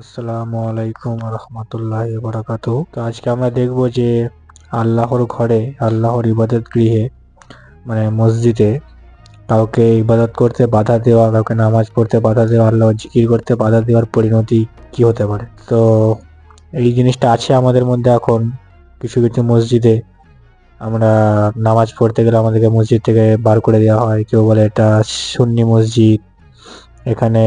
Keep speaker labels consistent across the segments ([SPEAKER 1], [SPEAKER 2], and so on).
[SPEAKER 1] আসসালামু আলাইকুম রহমতুল্লাহ বারাকাত তো আজকে আমরা দেখব যে আল্লাহর ঘরে, আল্লাহর ইবাদত গৃহে মানে মসজিদে কাউকে ইবাদত করতে বাধা দেওয়া, কাউকে নামাজ পড়তে বাধা দেওয়া, আল্লাহর জিকির করতে বাধা দেওয়ার পরিণতি কি হতে পারে? তো এই জিনিসটা আছে আমাদের মধ্যে এখন। কিছু কিছু মসজিদে আমরা নামাজ পড়তে গেলে আমাদেরকে মসজিদ থেকে বার করে দেওয়া হয়। কেউ বলে এটা সুন্নি মসজিদ, এখানে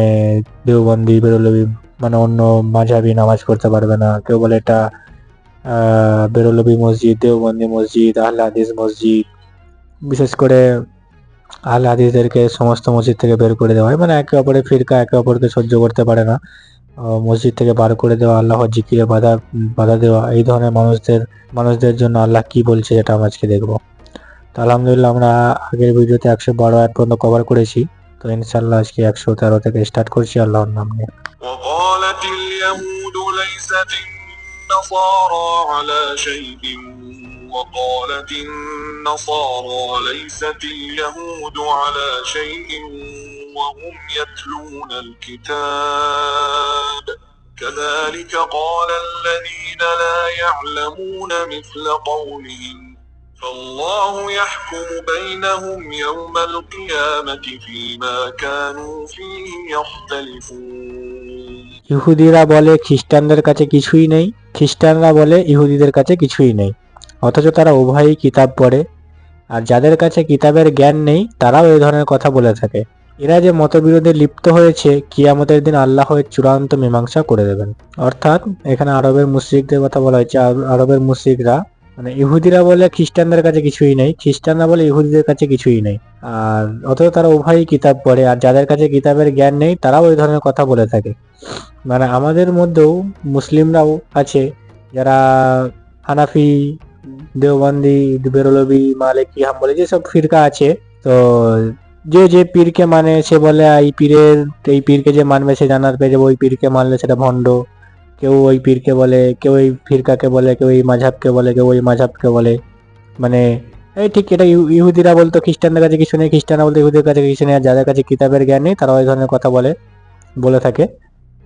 [SPEAKER 1] দেওবন্দি, বেরোলবি মানে অন্য মাঝাবি নামাজ পড়তে পারবে না। কেউ বলে এটা বেরোলবি মসজিদ, দেওবন্দি মসজিদ আহলে হাদিস মসজিদ। বিশেষ করে আহলে হাদিসদেরকে সমস্ত মসজিদ থেকে বের করে দেওয়া হয়। মানে একে অপরের ফিরকা একে অপরকে সহ্য করতে পারে না। মসজিদ থেকে বার করে দেওয়া, আল্লাহর জিকিরে বাধা বাধা দেওয়া, এই ধরনের মানুষদের মানুষদের জন্য আল্লাহ কি বলছে সেটা আমরা আজকে দেখব। তো আলহামদুলিল্লাহ আমরা আগের ভিডিওতে একশো বারো আয়াত পর্যন্ত কভার করেছি। তো ইনশাল্লাহ আজকে একশো তেরো থেকে স্টার্ট করছি আল্লাহর নাম নিয়ে
[SPEAKER 2] وقالت اليهود ليست النصارى على شيء وقالت النصارى ليست اليهود على شيء وهم يتلون الكتاب كذلك قال الذين لا يعلمون مثل قولهم فالله يحكم بينهم يوم القيامة فيما كانوا فيه يختلفون
[SPEAKER 1] ইহুদিরা বলে খ্রিস্টানদের কাছে কিছুই নেই খ্রিস্টানরা বলে ইহুদিদের কাছে কিছুই নেই অথচ তারা উভয়ই কিতাব পড়ে আর যাদের কাছে কিতাবের জ্ঞান নেই তারাও এই ধরনের কথা বলে থাকে এরা যে মতবিরোধে লিপ্ত হয়েছে কিয়ামতের দিন আল্লাহ এর চূড়ান্ত মীমাংসা করে দেবেন অর্থাৎ এখানে আরবের মুশ্রিকদের কথা বলা হয়েছে আর- আরবের মুশ্রিকরা মানে ইহুদিরা বলে খ্রিস্টানদের কাছে কিছুই নেই, খ্রিস্টানরা বলে ইহুদিদের কাছে কিছুই নেই। আর অথচ তারা উভয়ই কিতাব পড়ে, আর যাদের কাছে কিতাবের জ্ঞান নেই, তারাও এই ধরনের কথা বলে থাকে। মানে আমাদের মধ্যেও মুসলিমরাও আছে, যারা হানাফি, দেওবন্দি, বেরোলবি, মালিকি, হাম্বলি যেসব ফিরকা আছে, তো যে যে পীরকে মানে সে বলে এই পীরের, এই পীরকে যে মানবে সে জানার পেয়ে যাবে, ওই পীরকে মানলে সেটা ভণ্ড। কেউ ওই পীরকে বলে, কেউ এই ফিরকাকে বলে, কেউ এই মাঝাবকে বলে, কেউ ওই মাঝাবকে বলে। মানে এই ঠিক এটা ইহু- ইহুদিরা বলতো, খ্রিস্টানদের কাছে কিছু নেই, খ্রিস্টানরা বলতো ইহুদের কাছে কিছু নেই যাদের কাছে কিতাবের জ্ঞান নেই তারা ওই ধরনের কথা বলে বলে থাকে।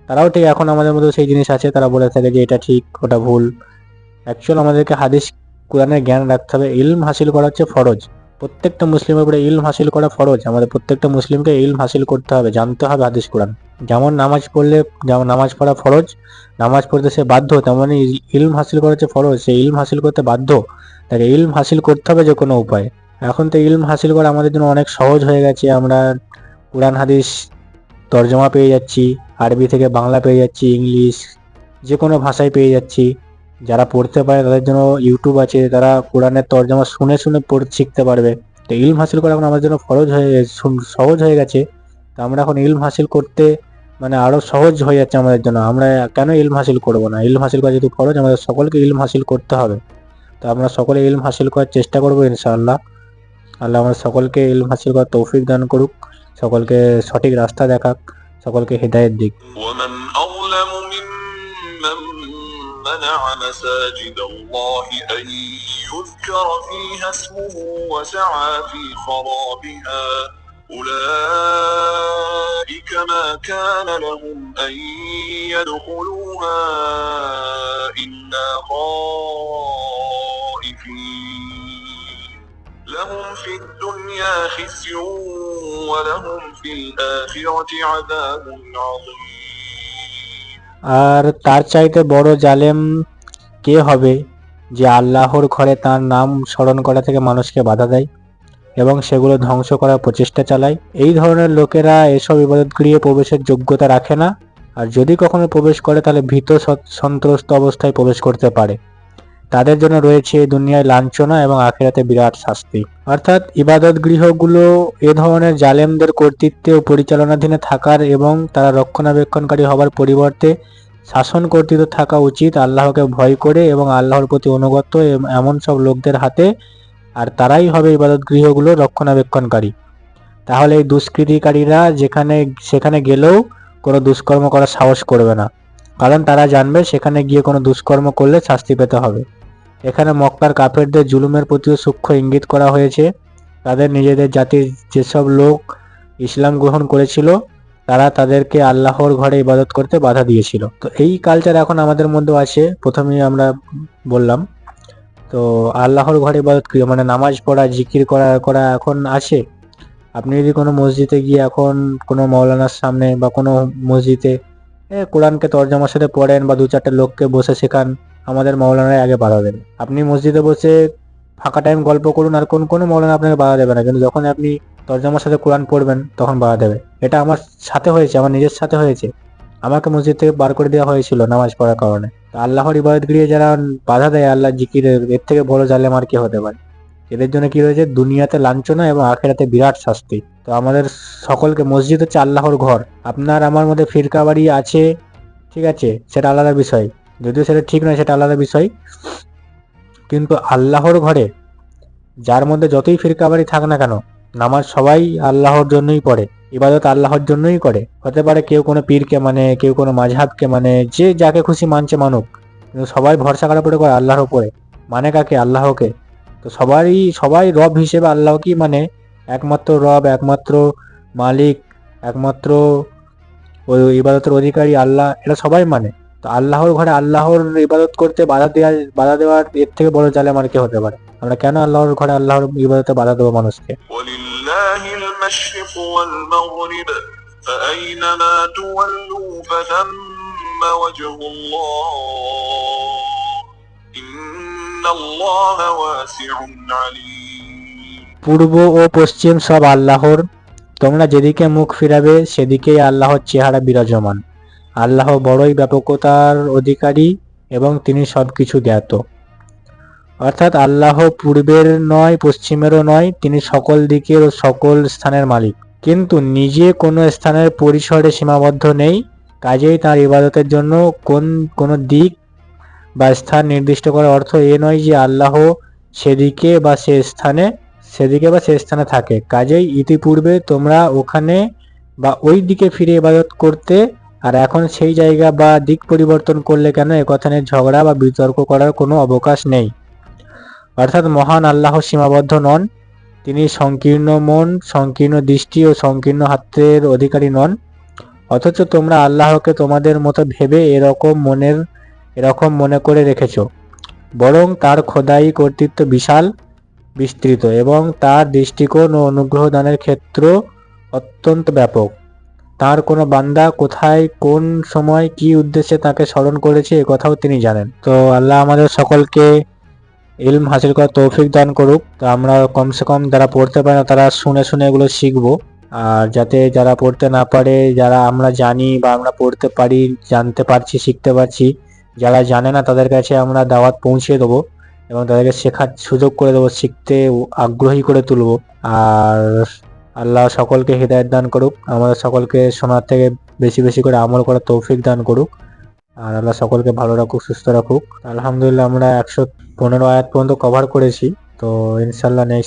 [SPEAKER 1] তারাও ঠিক এখন আমাদের মধ্যে সেই জিনিস আছে, তারা বলে থাকে যে এটা ঠিক, ওটা ভুল। অ্যাকচুয়াল আমাদেরকে হাদিস, কোরআনের জ্ঞান রাখতে হবে। ইলম হাসিল করা হচ্ছে ফরজ। প্রত্যেকটা মুসলিমের উপরে ইলম হাসিল করা ফরজ। আমাদের প্রত্যেকটা মুসলিমকে ইলম হাসিল করতে হবে, জানতে হবে হাদিস কোরআন। যেমন নামাজ পড়লে, যেমন নামাজ পড়া ফরজ, নামাজ পড়তে সে বাধ্য তেমনই ইলম হাসিল করা হচ্ছে ফরজ সে ইলম হাসিল করতে বাধ্য। তাকে ইলম হাসিল করতে হবে যে কোনো উপায়। এখন তো ইলম হাসিল করা আমাদের জন্য অনেক সহজ হয়ে গেছে। আমরা কোরআন, হাদিস তর্জমা পেয়ে যাচ্ছি, আরবি থেকে বাংলা পেয়ে যাচ্ছি, ইংলিশ যে কোনো ভাষায় পেয়ে যাচ্ছি। যারা পড়তে পারে তাদের জন্য ইউটিউব আছে, তারা কোরআনের তর্জমা শুনে শুনে পড়, শিখতে পারবে। তো ইলম হাসিল করা এখন আমাদের জন্য ফরজ হয়ে সহজ হয়ে গেছে। তো আমরা এখন ইলম হাসিল করতে মানে আরও সহজ হয়ে যাচ্ছে আমাদের জন্য। আমরা কেন ইলম হাসিল করব না? ইলম হাসিল করা যেহেতু ফরজ, আমাদের সকলকে ইলম হাসিল করতে হবে। তো আমরা সকলে ইলম হাসিল করার চেষ্টা করব ইনশাআল্লাহ। আল্লাহ আমরা সকলকে ইলম হাসিল করার তৌফিক দান করুক। সকলকে সঠিক রাস্তা দেখাক। সকলকে হৃদায়ত দিক।
[SPEAKER 2] منع مساجد الله أن يذكر فيها اسمه وسعى في خرابها. أولئك ما كان لهم أن يدخلوها إلا خائفين. لهم في الدنيا خزي ولهم في الآخرة عذاب عظيم.
[SPEAKER 1] আর তার চাইতে বড় জালেম কে হবে যে আল্লাহর ঘরে তার নাম স্মরণ করা থেকে মানুষকে বাধা দেয় এবং সেগুলো ধ্বংস করার প্রচেষ্টা চালায়? এই ধরনের লোকেরা এসব ইবাদত গৃহে প্রবেশের যোগ্যতা রাখে না। আর যদি কখনো প্রবেশ করে, তাহলে ভীত সত- সন্ত্রস্ত অবস্থায় প্রবেশ করতে পারে। তাদের জন্য রয়েছে দুনিয়ায় লাঞ্ছনা এবং আখেরাতে বিরাট শাস্তি। অর্থাৎ ইবাদত গৃহগুলো এ ধরনের জালেমদের কর্তৃত্বে ও পরিচালনাধীনে থাকার এবং তারা রক্ষণাবেক্ষণকারী হবার পরিবর্তে শাসন কর্তৃত্ব থাকা উচিত আল্লাহকে ভয় করে এবং আল্লাহর প্রতি অনুগত এমন সব লোকদের হাতে, আর তারাই হবে ইবাদত গৃহগুলো রক্ষণাবেক্ষণকারী। তাহলে এই দুষ্কৃতিকারীরা যেখানে, সেখানে গেলেও কোনো দুষ্কর্ম করার সাহস করবে না। কারণ তারা জানবে সেখানে গিয়ে কোনো দুষ্কর্ম করলে শাস্তি পেতে হবে। এখানে মক্কার কাফেরদের জুলুমের প্রতিও সূক্ষ্ম ইঙ্গিত করা হয়েছে। তাদের নিজেদের জাতির যেসব লোক ইসলাম গ্রহণ করেছিল, তারা তাদেরকে আল্লাহর ঘরে ইবাদত করতে বাধা দিয়েছিল। তো এই কালচার এখন আমাদের মধ্যে আছে, প্রথমেই আমরা বললাম। তো আল্লাহর ঘরে ইবাদত করি মানে নামাজ পড়া, জিকির করা করা এখন আছে? আপনি যদি কোনো মসজিদে গিয়ে এখন কোনো মৌলানার সামনে বা কোনো মসজিদে কোরআনকে তর্জমার সাথে পড়েন বা দু চারটে লোককে বসে শেখান আমাদের মৌলানারাই আগে বাধা দেবে। আপনি মসজিদে বসে ফাঁকা টাইম গল্প করুন আর কোন, কোনো মৌলানা আপনাকে বাধা দেবে না। কিন্তু যখন আপনি তর্জমার সাথে কোরআন পড়বেন, তখন বাধা দেবে। এটা আমার সাথে হয়েছে, আমার নিজের সাথে হয়েছে। আমাকে মসজিদ থেকে বার করে দেওয়া হয়েছিল নামাজ পড়ার কারণে। আল্লাহর ইবাদত গিয়ে যারা বাধা দেয় আল্লাহ জিকিরের, এর থেকে বড় জালেম আর কি হতে পারে? এদের জন্য কি রয়েছে? দুনিয়াতে লাঞ্ছনা এবং আখেরাতে বিরাট শাস্তি। তো আমাদের সকলকে মসজিদ হচ্ছে আল্লাহর ঘর। আপনার আমার মধ্যে ফিরকা বাড়ি আছে, ঠিক আছে? সেটা আলাদা বিষয়। যদিও সেটা ঠিক নয়, সেটা আলাদা বিষয়। কিন্তু আল্লাহর ঘরে যার মধ্যে যতই ফিরকা বাড়ি থাক না কেন, নামাজ সবাই আল্লাহর জন্যই পড়ে, ইবাদত আল্লাহর জন্যই করে। হতে পারে কেউ কোনো পীরকে মানে কেউ কোনো মাঝহাবকে মানে যে যাকে খুশি মানছে মানুক, কিন্তু সবাই ভরসা করা পড়ে করে আল্লাহর উপরে। মানে কাকে? আল্লাহকে। তো সবারই, সবাই রব হিসেবে আল্লাহকেই মানে একমাত্র রব, একমাত্র মালিক, একমাত্র ওই ইবাদতের অধিকারী আল্লাহ, এটা সবাই মানে। তো আল্লাহর ঘরে আল্লাহর ইবাদত করতে বাধা দেওয়া বাধা দেওয়ার এর থেকে বড় জালে আমার কি হতে পারে আমরা কেন আল্লাহর ঘরে আল্লাহর ইবাদতে বাধা দেবো মানুষকে
[SPEAKER 2] ولله المشرق والمغرب فأينما تولوا فثم وجه الله إن الله واسع عليم
[SPEAKER 1] পূর্ব ও পশ্চিম সব আল্লাহর তোমরা যেদিকে মুখ ফিরাবে সেদিকেই আল্লাহর চেহারা বিরাজমান আল্লাহ বড়ই ব্যাপকতার অধিকারী এবং তিনি সবকিছু জ্ঞাত। অর্থাৎ আল্লাহ পূর্বের নয়, পশ্চিমেরও নয়, তিনি সকল দিকের ও সকল স্থানের মালিক। কিন্তু নিজে কোনো স্থানের পরিসরে সীমাবদ্ধ নেই, কাজেই তার ইবাদতের জন্য কোন, কোনো দিক বা স্থান নির্দিষ্ট করার অর্থ এ নয় যে আল্লাহ সেদিকে বা সে স্থানে, সেদিকে বা সে স্থানে থাকে। কাজেই ইতিপূর্বে তোমরা ওখানে বা ওই দিকে ফিরে ইবাদত করতে আর এখন সেই জায়গা বা দিক পরিবর্তন করলে কেন একথা নিয়ে ঝগড়া বা বিতর্ক করার কোনো অবকাশ নেই? অর্থাৎ মহান আল্লাহ সীমাবদ্ধ নন, তিনি সংকীর্ণ মন, সংকীর্ণ দৃষ্টি ও সংকীর্ণ হাতের অধিকারী নন। অথচ তোমরা আল্লাহকে তোমাদের মতো ভেবে এরকম মনের, এরকম মনে করে রেখেছ। বরং তার খোদাই কর্তৃত্ব বিশাল, বিস্তৃত এবং তার দৃষ্টিকোণ ও অনুগ্রহ দানের ক্ষেত্র অত্যন্ত ব্যাপক। তার কোনো বান্দা কোথায়, কোন সময় কি উদ্দেশ্যে তাকে স্মরণ করেছে, এ কথাও তিনি জানেন। তো আল্লাহ আমাদের সকলকে ইলম হাসিল করার তৌফিক দান করুক। তো আমরা কমসে কম যারা পড়তে পারে না, তারা শুনে শুনে এগুলো শিখব। আর যাতে যারা পড়তে না পারে, যারা আমরা জানি বা আমরা পড়তে পারি, জানতে পারছি, শিখতে পারছি, যারা জানে না, তাদের কাছে আমরা দাওয়াত পৌঁছে দেবো এবং তাদেরকে শেখার সুযোগ করে দেবো, শিখতে আগ্রহী করে তুলবো। আর আল্লাহ সকলকে হৃদায়ত দান করুক, আমাদের সকলকে শোনার থেকে বেশি বেশি করে আমল করার তৌফিক দান করুক, আর আল্লাহ সকলকে ভালো রাখুক, সুস্থ রাখুক। আলহামদুলিল্লাহ আমরা একশো পনেরো আয়াত পর্যন্ত কভার করেছি, তো ইনশাল্লাহ নেক্সট